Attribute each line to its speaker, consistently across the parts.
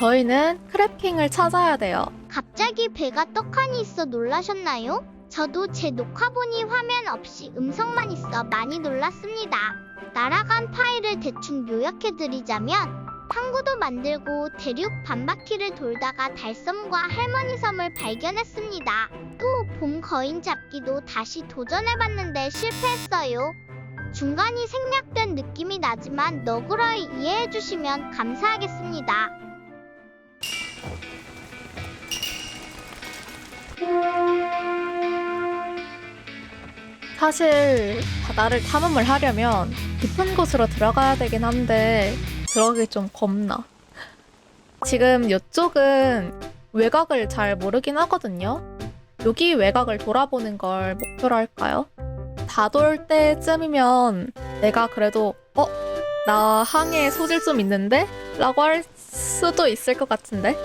Speaker 1: 저희는 크랩킹을 찾아야 돼요.
Speaker 2: 갑자기 배가 떡하니 있어 놀라셨나요? 저도 제 녹화본이 화면 없이 음성만 있어 많이 놀랐습니다. 날아간 파일을 대충 요약해드리자면 항구도 만들고 대륙 반바퀴를 돌다가 달섬과 할머니 섬을 발견했습니다. 또 봄 거인 잡기도 다시 도전해봤는데 실패했어요. 중간이 생략된 느낌이 나지만 너그러이 이해해주시면 감사하겠습니다.
Speaker 1: 사실 바다를 탐험을 하려면 깊은 곳으로 들어가야 되긴 한데 들어가기 좀 겁나. 지금 이쪽은 외곽을 잘 모르긴 하거든요. 여기 외곽을 돌아보는 걸 목표로 할까요? 다 돌 때쯤이면 내가 그래도 어? 나 항해 소질 좀 있는데? 라고 할 수도 있을 것 같은데?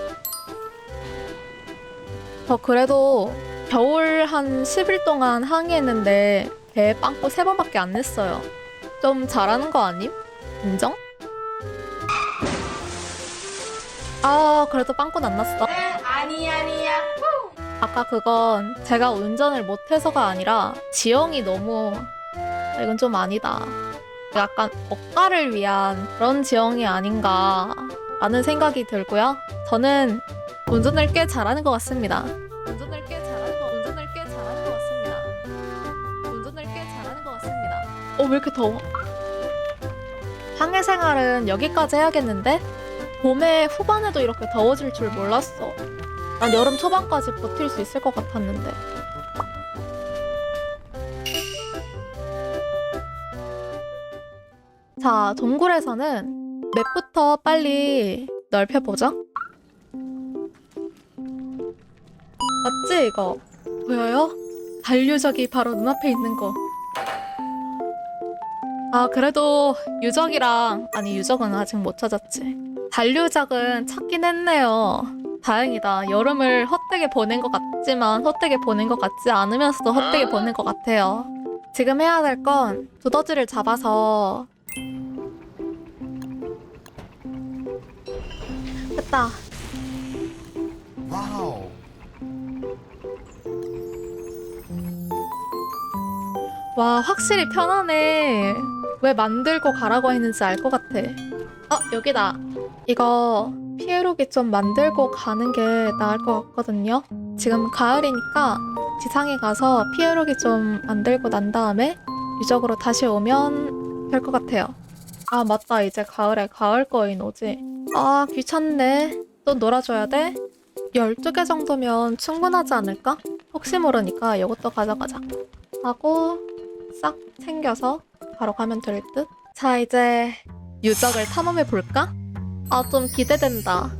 Speaker 1: 저 그래도 겨울 한 10일 동안 항해했는데 배 빵꾸 3번밖에 안 냈어요. 좀 잘하는 거 아님? 인정? 아 그래도 빵꾸는 안 났어.
Speaker 3: 아니 아니야.
Speaker 1: 아까 그건 제가 운전을 못해서가 아니라 지형이 너무 아, 이건 좀 아니다. 약간 억가를 위한 그런 지형이 아닌가 라는 생각이 들고요. 저는 운전을 꽤 잘하는 것 같습니다. 어, 왜 이렇게 더워? 항해 생활은 여기까지 해야겠는데? 봄에 후반에도 이렇게 더워질 줄 몰랐어. 난 여름 초반까지 버틸 수 있을 것 같았는데. 자, 동굴에서는 맵부터 빨리 넓혀보자. 맞지, 이거? 보여요? 반류적이 바로 눈앞에 있는 거. 아, 그래도 유적이랑, 아니, 유적은 아직 못 찾았지. 반류작은 찾긴 했네요. 다행이다. 여름을 헛되게 보낸 것 같지만 헛되게 보낸 것 같지 않으면서도 헛되게 보낸 것 같아요. 지금 해야 될 건 두더지를 잡아서 됐다.
Speaker 4: 와우.
Speaker 1: 와 확실히 편하네. 왜 만들고 가라고 했는지 알 것 같아. 어 여기다. 이거 피에로기 좀 만들고 가는 게 나을 것 같거든요. 지금 가을이니까 지상에 가서 피에로기 좀 만들고 난 다음에 유적으로 다시 오면 될 것 같아요. 아 맞다 이제 가을에 가을 거인 오지. 아 귀찮네. 또 놀아줘야 돼? 12개 정도면 충분하지 않을까? 혹시 모르니까 이것도 가져가자. 하고 싹 챙겨서 바로 가면 될 듯? 자 이제 유적을 탐험해 볼까? 아 좀 기대된다.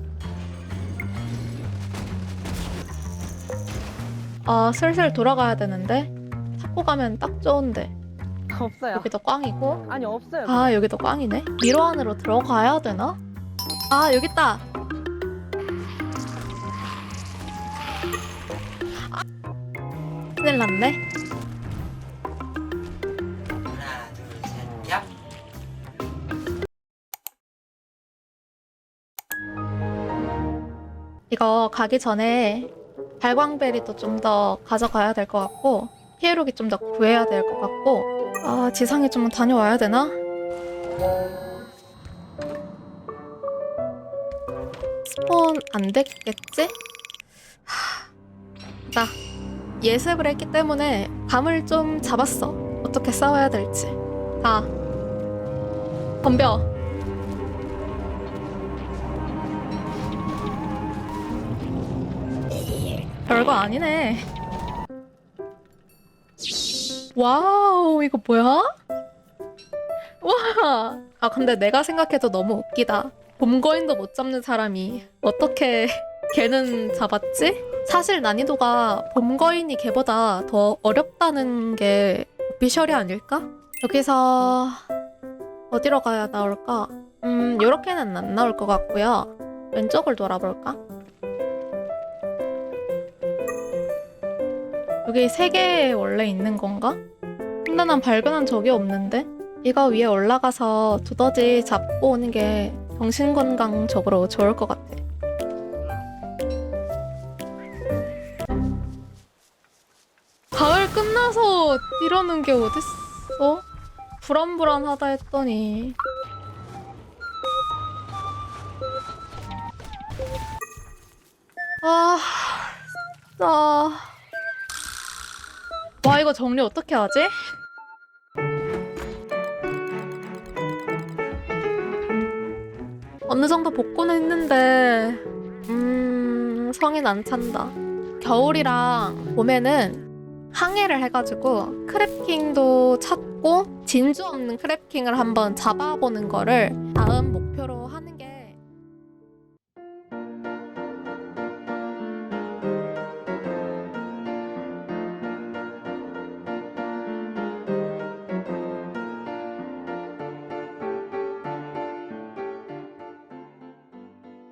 Speaker 1: 아 슬슬 돌아가야 되는데 타고 가면 딱 좋은데
Speaker 3: 없어요.
Speaker 1: 여기도 꽝이고
Speaker 3: 아니 없어요.
Speaker 1: 아 여기도 꽝이네 미로 안으로 들어가야 되나? 아 여기 있다 아, 큰일 났네 이거 가기 전에 발광베리도 좀 더 가져가야 될 것 같고 피에로기 좀 더 구해야 될 것 같고 아 지상에 좀 다녀와야 되나? 스폰 안 됐겠지? 하, 나 예습을 했기 때문에 감을 좀 잡았어 어떻게 싸워야 될지 자 덤벼 별거 아니네. 와우, 이거 뭐야? 와! 아, 근데 내가 생각해도 너무 웃기다. 봄거인도 못 잡는 사람이 어떻게 걔는 잡았지? 사실 난이도가 봄거인이 걔보다 더 어렵다는 게 오피셜이 아닐까? 여기서 어디로 가야 나올까? 음, 요렇게는 안 나올 것 같고요. 왼쪽을 돌아볼까? 여기 세 개 원래 있는 건가? 근데 난 발견한 적이 없는데? 이거 위에 올라가서 두더지 잡고 오는 게 정신건강적으로 좋을 것 같아. 가을 끝나서 이러는 게 어딨어? 불안불안하다 했더니 아 진짜 와 이거 정리 어떻게 하지? 어느 정도 복구는 했는데 음 성인 안 찬다 겨울이랑 봄에는 항해를 해가지고 크랩킹도 찾고 진주 없는 크랩킹을 한번 잡아보는 거를 다음